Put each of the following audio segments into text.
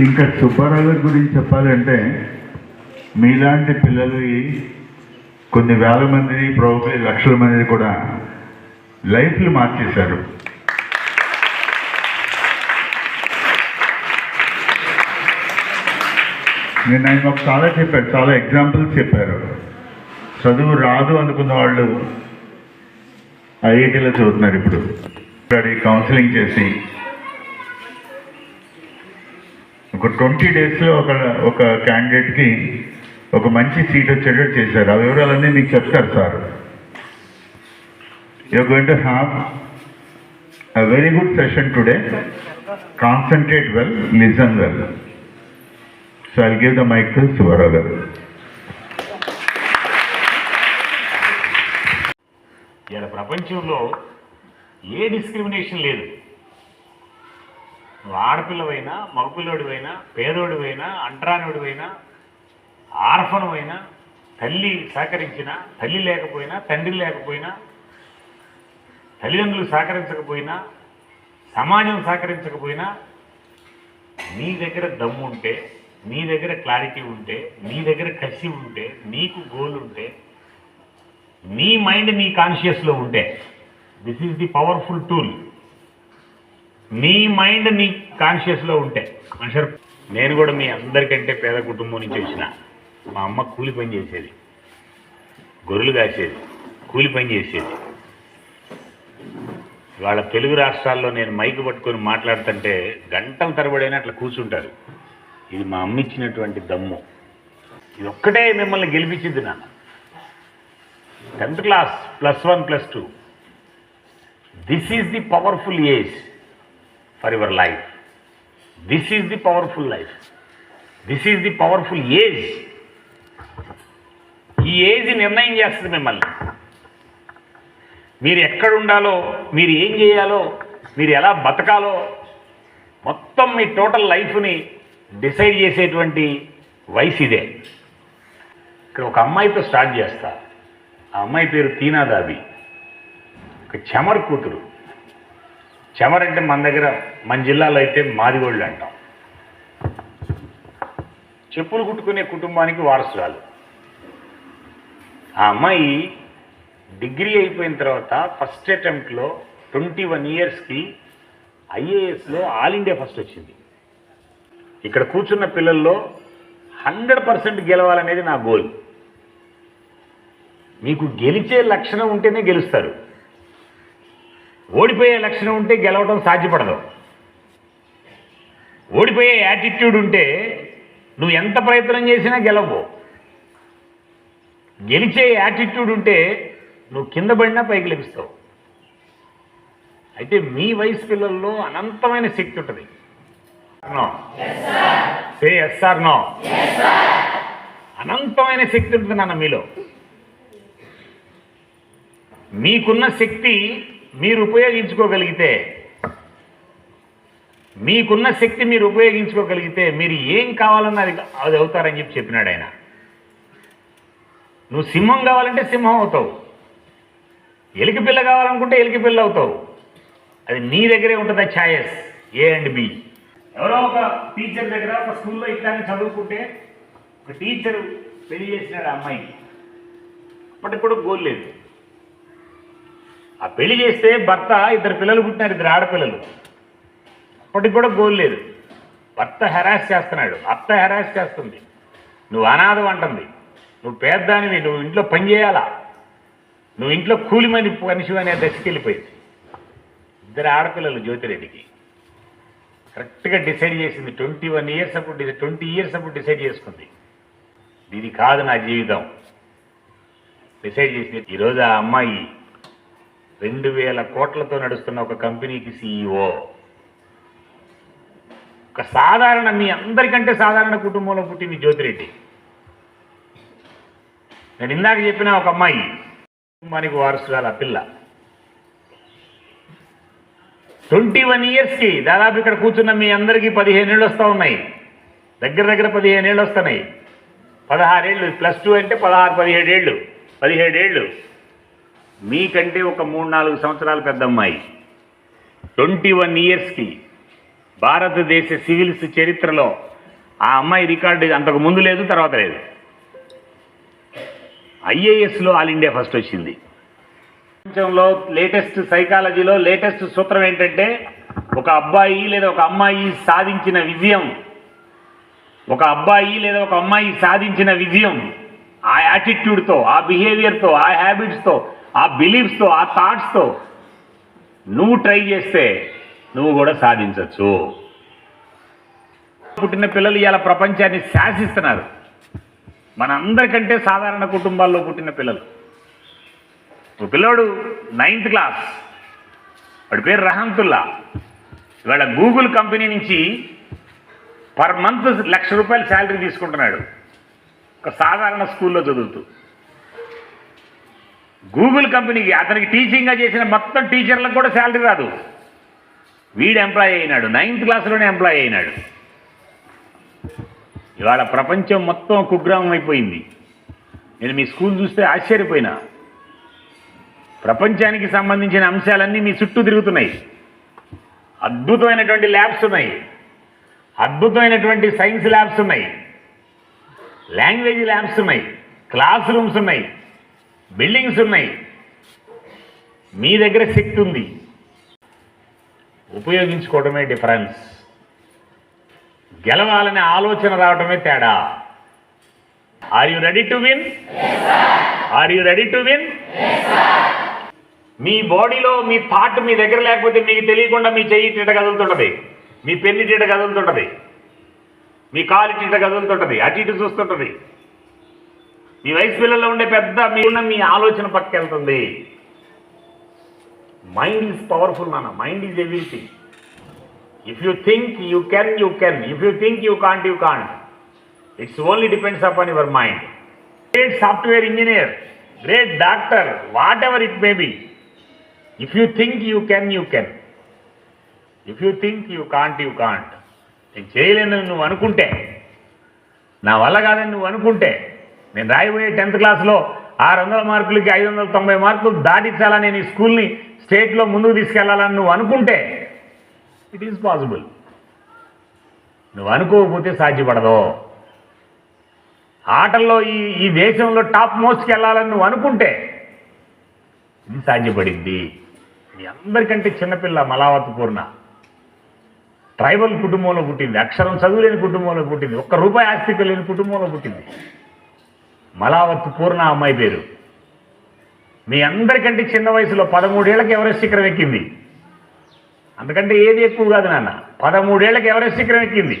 ఇంకా సుబ్బారావు గారి గురించి చెప్పాలంటే మీలాంటి పిల్లలు కొన్ని వేల మందిని ప్రాబబ్లీ లక్షల మంది కూడా లైఫ్లు మార్చేశారు. నేను ఆయన మాకు చాలా చెప్పారు చాలా ఎగ్జాంపుల్స్ చెప్పారు. చదువు రాదు అనుకున్న వాళ్ళు ఐఐటీలో చదువుతున్నారు ఇప్పుడు. కౌన్సిలింగ్ చేసి ఒక ట్వంటీ డేస్లో ఒక ఒక క్యాండిడేట్కి ఒక మంచి సీట్ వచ్చేటట్టు చేశారు. ఆ వివరాలన్నీ మీకు చెప్తారు sir. You're going to have a very good session today concentrate well listen well so I give the mic to Subbarao garu ఇలా ప్రపంచంలో ఏ డిస్క్రిమినేషన్ లేదు. నువ్వు ఆడపిల్లవైనా మగపిల్లోడివైనా పేదోడివైనా అంటరానివాడివైనా ఆర్ఫనమైనా తల్లి సహకరించినా తల్లి లేకపోయినా తండ్రి లేకపోయినా తల్లిదండ్రులు సహకరించకపోయినా సమాజం సహకరించకపోయినా నీ దగ్గర దమ్ము ఉంటే నీ దగ్గర క్లారిటీ ఉంటే నీ దగ్గర కసి ఉంటే నీకు గోల్ ఉంటే నీ మైండ్ నీ కాన్షియస్లో ఉంటే this is the powerful tool. నీ మైండ్ నీ కాన్షియస్లో ఉంటే. మనుషర్ నేను కూడా మీ అందరికంటే పేద కుటుంబం నుంచి వచ్చిన. మా అమ్మ కూలి పని చేసేది. గొర్రెలు కాసేది. కూలి పని చేసేది. వాళ్ళ తెలుగు రాష్ట్రాల్లో నేను మైకు పట్టుకొని మాట్లాడుతుంటే గంటల తరబడైనా అట్లా కూర్చుంటారు. ఇది మా అమ్మ ఇచ్చినటువంటి దమ్ము. ఇది ఒక్కటే మిమ్మల్ని గెలిపించింది నాన్న. Tenth class plus one plus two. This is the powerful age for your life this is the powerful life this is the powerful age ఈ ఏజ్ నిర్ణయం చేస్తుంది మిమ్మల్ని. మీరు ఎక్కడ ఉండాలో మీరు ఏం చేయాలో మీరు ఎలా బతకాలో మొత్తం మీ టోటల్ లైఫ్ని డిసైడ్ చేసేటువంటి వయసు ఇదే. ఇక్కడ ఒక అమ్మాయితో స్టార్ట్ చేస్తా. ఆ అమ్మాయి పేరు తీనాదాబి ఒక చెమర్ కూతురు. చెమరంటే మన దగ్గర మన జిల్లాలో అయితే మాదిగోళ్ళు అంటాం. చెప్పులు కుట్టుకునే కుటుంబానికి వారసురాలు. ఆ అమ్మాయి డిగ్రీ అయిపోయిన తర్వాత ఫస్ట్ అటెంప్ట్లో ట్వంటీ వన్ ఇయర్స్కి ఐఏఎస్లో ఆల్ ఇండియా ఫస్ట్ వచ్చింది. ఇక్కడ కూర్చున్న పిల్లల్లో హండ్రెడ్ పర్సెంట్ గెలవాలనేది నా గోల్. మీకు గెలిచే లక్షణం ఉంటేనే గెలుస్తారు. ఓడిపోయే లక్షణం ఉంటే గెలవడం సాధ్యపడదు. ఓడిపోయే యాటిట్యూడ్ ఉంటే నువ్వు ఎంత ప్రయత్నం చేసినా గెలవు. గెలిచే యాటిట్యూడ్ ఉంటే నువ్వు కింద పడినా పైకి లభిస్తావు అయితే మీ వయసు పిల్లల్లో అనంతమైన శక్తి ఉంటుంది. నో. సే ఎస్ఆర్ నో అనంతమైన శక్తి ఉంటుంది నాన్న మీలో. మీకున్న శక్తి మీరు ఉపయోగించుకోగలిగితే మీకున్న శక్తి మీరు ఉపయోగించుకోగలిగితే మీరు ఏం కావాలన్నా అది అది అవుతారని చెప్పి చెప్పినాడు ఆయన. నువ్వు సింహం కావాలంటే సింహం అవుతావు. ఎలికి పిల్ల కావాలనుకుంటే ఎలికి పిల్ల అవుతావు. అది నీ దగ్గరే ఉంటుంది ఛాయస్ ఏ అండ్ బి ఎవరో ఒక టీచర్ దగ్గర ఒక స్కూల్లో ఇట్లానే చదువుకుంటే ఒక టీచర్ పెళ్ళి చేసినాడు అమ్మాయికి అప్పటికి కూడా గోల్ లేదు. ఆ పెళ్ళి చేస్తే భర్త ఇద్దరు పిల్లలు పుట్టినారు ఇద్దరు ఆడపిల్లలు. అప్పటికి కూడా గోల్ లేదు. భర్త హెరాస్ చేస్తున్నాడు అత్త హెరాస్ చేస్తుంది. నువ్వు అనాథం అంటుంది. నువ్వు పేద్దానివి నువ్వు ఇంట్లో పని చేయాలా? నువ్వు ఇంట్లో కూలిమని మనిషి అనే దశకి వెళ్ళిపోయింది. ఇద్దరు ఆడపిల్లలు జ్యోతిరెడ్డికి కరెక్ట్గా డిసైడ్ చేసింది. ట్వంటీ వన్ ఇయర్స్ అప్పుడు డిసైడ్ ట్వంటీ ఇయర్స్ అప్పుడు డిసైడ్ చేసుకుంది. ఇది కాదు నా జీవితం. డిసైడ్ చేసింది ఈరోజు ఆ అమ్మాయి రెండు వేల కోట్లతో నడుస్తున్న ఒక కంపెనీకి సీఈఓ ఒక సాధారణ మీ అందరికంటే సాధారణ కుటుంబంలో పుట్టింది జ్యోతిరెడ్డి. నేను ఇందాక చెప్పిన ఒక అమ్మాయి కుటుంబానికి వారసురాలు ఆ పిల్ల. ట్వంటీ వన్ ఇయర్స్కి దాదాపు ఇక్కడ కూర్చున్న మీ అందరికీ పదిహేను ఏళ్ళు వస్తూ ఉన్నాయి. దగ్గర దగ్గర పదిహేను ఏళ్ళు వస్తున్నాయి. పదహారేళ్ళు ప్లస్ టూ అంటే పదహారు పదిహేడేళ్ళు పదిహేడేళ్ళు మీకంటే ఒక మూడు నాలుగు సంవత్సరాల పెద్ద అమ్మాయి. ట్వంటీ వన్ ఇయర్స్కి భారతదేశ సివిల్స్ చరిత్రలో ఆ అమ్మాయి రికార్డు అంతకు ముందు లేదు తర్వాత లేదు. ఐఏఎస్లో ఆల్ ఇండియా ఫస్ట్ వచ్చింది. ప్రపంచంలో లేటెస్ట్ సైకాలజీలో లేటెస్ట్ సూత్రం ఏంటంటే ఒక అబ్బాయి లేదా ఒక అమ్మాయి సాధించిన విజయం ఒక అబ్బాయి లేదా ఒక అమ్మాయి సాధించిన విజయం ఆ యాటిట్యూడ్తో ఆ బిహేవియర్తో ఆ హ్యాబిట్స్తో ఆ బిలీఫ్స్తో ఆ థాట్స్తో నువ్వు ట్రై చేస్తే నువ్వు కూడా సాధించవచ్చు పుట్టిన పిల్లలు ఇలా ప్రపంచాన్ని శాసిస్తున్నారు. మన అందరికంటే సాధారణ కుటుంబాల్లో పుట్టిన పిల్లలు. ఒక పిల్లోడు నైన్త్ క్లాస్ వాడి పేరు రహంతుల్లా. ఇవాళ గూగుల్ కంపెనీ నుంచి పర్ మంత్ లక్ష రూపాయలు శాలరీ తీసుకుంటున్నాడు. ఒక సాధారణ స్కూల్లో చదువుతూ. గూగుల్ కంపెనీకి అతనికి టీచింగ్గా చేసిన మొత్తం టీచర్లకు కూడా శాలరీ రాదు. వీడు ఎంప్లాయ్ అయినాడు నైన్త్ క్లాస్లోనే ఎంప్లాయ్ అయినాడు. ఇవాళ ప్రపంచం మొత్తం కుగ్రామం అయిపోయింది. నేను మీ స్కూల్ చూస్తే ఆశ్చర్యపోయినా. ప్రపంచానికి సంబంధించిన అంశాలన్నీ మీ చుట్టూ తిరుగుతున్నాయి. అద్భుతమైనటువంటి ల్యాబ్స్ ఉన్నాయి. అద్భుతమైనటువంటి సైన్స్ ల్యాబ్స్ ఉన్నాయి. లాంగ్వేజ్ ల్యాబ్స్ ఉన్నాయి. క్లాస్ రూమ్స్ ఉన్నాయి. బిల్డింగ్స్ ఉన్నాయి. మీ దగ్గర శక్తి ఉంది. ఉపయోగించుకోవడమే డిఫరెన్స్. గెలవాలనే ఆలోచన రావడమే తేడా. Are you ready to win are you ready to win మీ బాడీలో మీ థాట్ మీ దగ్గర లేకపోతే మీకు తెలియకుండా మీ చెయ్యి ఇట కదులుతుంటుంది. మీ పెళ్ళి ఇట కదులుతుంటుంది. మీ కాలు ఇట కదులుతుంటుంది. అటు ఇటు చూస్తుంటది. మీ వయసు పిల్లల్లో ఉండే పెద్ద మీరున్న మీ ఆలోచన పట్టుకెళ్తుంది. మైండ్ ఈజ్ పవర్ఫుల్ నాన్న. Mind is everything if you think you can you can if you think you can't you can't it's only depends upon your mind great software engineer great doctor whatever it may be if you think you can you can if you think you can't you can't నేను చేయలేను నువ్వు అనుకుంటే నా వల్ల కాదని నువ్వు అనుకుంటే నేను రాయబోయే టెన్త్ క్లాస్లో ఆరు వందల మార్కులకి ఐదు వందల తొంభై మార్కులు దాటించాలా నేను ఈ స్కూల్ని స్టేట్లో ముందుకు తీసుకెళ్ళాలని నువ్వు అనుకుంటే ఇట్ ఈస్ పాసిబుల్. నువ్వు అనుకోకపోతే సాధ్యపడదు. ఆటల్లో ఈ ఈ దేశంలో టాప్ మోస్ట్కి వెళ్ళాలని నువ్వు అనుకుంటే ఇది సాధ్యపడింది మీ అందరికంటే చిన్నపిల్ల మలావత్ పూర్ణ ట్రైబల్ కుటుంబంలో పుట్టింది అక్షరం చదువులేని కుటుంబంలో పుట్టింది ఒక్క రూపాయి ఆస్తిక లేని కుటుంబంలో పుట్టింది. మలావత్ పూర్ణ అమ్మాయి పేరు. మీ అందరికంటే చిన్న వయసులో పదమూడేళ్ళకి ఎవరెస్ట్ శిఖరం ఎక్కింది? అందుకంటే ఏది ఎక్కువ కాదు నాన్న పదమూడేళ్ళకి ఎవరెస్ట్ శిఖరం ఎక్కింది?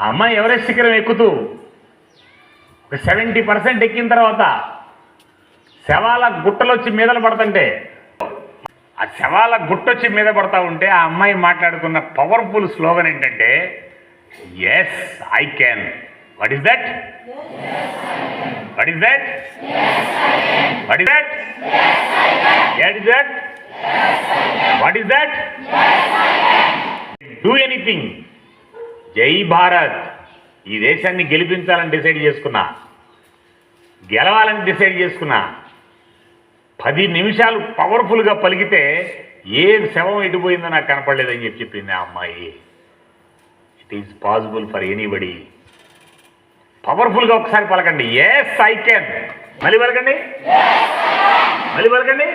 ఆ అమ్మాయి ఎవరెస్ట్ శిఖరం ఎక్కుతూ ఒక సెవెంటీ పర్సెంట్ ఎక్కిన తర్వాత శవాల గుట్టలొచ్చి మీదలు పడుతుంటే ఆ శవాల గుట్టొచ్చి మీద పడతా ఉంటే ఆ అమ్మాయి మాట్లాడుకున్న పవర్ఫుల్ స్లోగన్ ఏంటంటే yes I can what is that what is that what is that what is that what is that do anything Jai Bharat ఈ దేశాన్ని గెలిపించాలని డిసైడ్ చేసుకున్నా. గెలవాలని డిసైడ్ చేసుకున్నా. పది నిమిషాలు పవర్ఫుల్గా పలికితే ఏ శవం ఎటుపోయిందో నాకు కనపడలేదని చెప్పి చెప్పింది ఆ అమ్మాయి. It is possible for anybody పవర్ఫుల్గా ఒకసారి పలకండి. ఎస్ ఐ కెన్ మళ్ళీ పలకండి. మళ్ళీ పలకండి.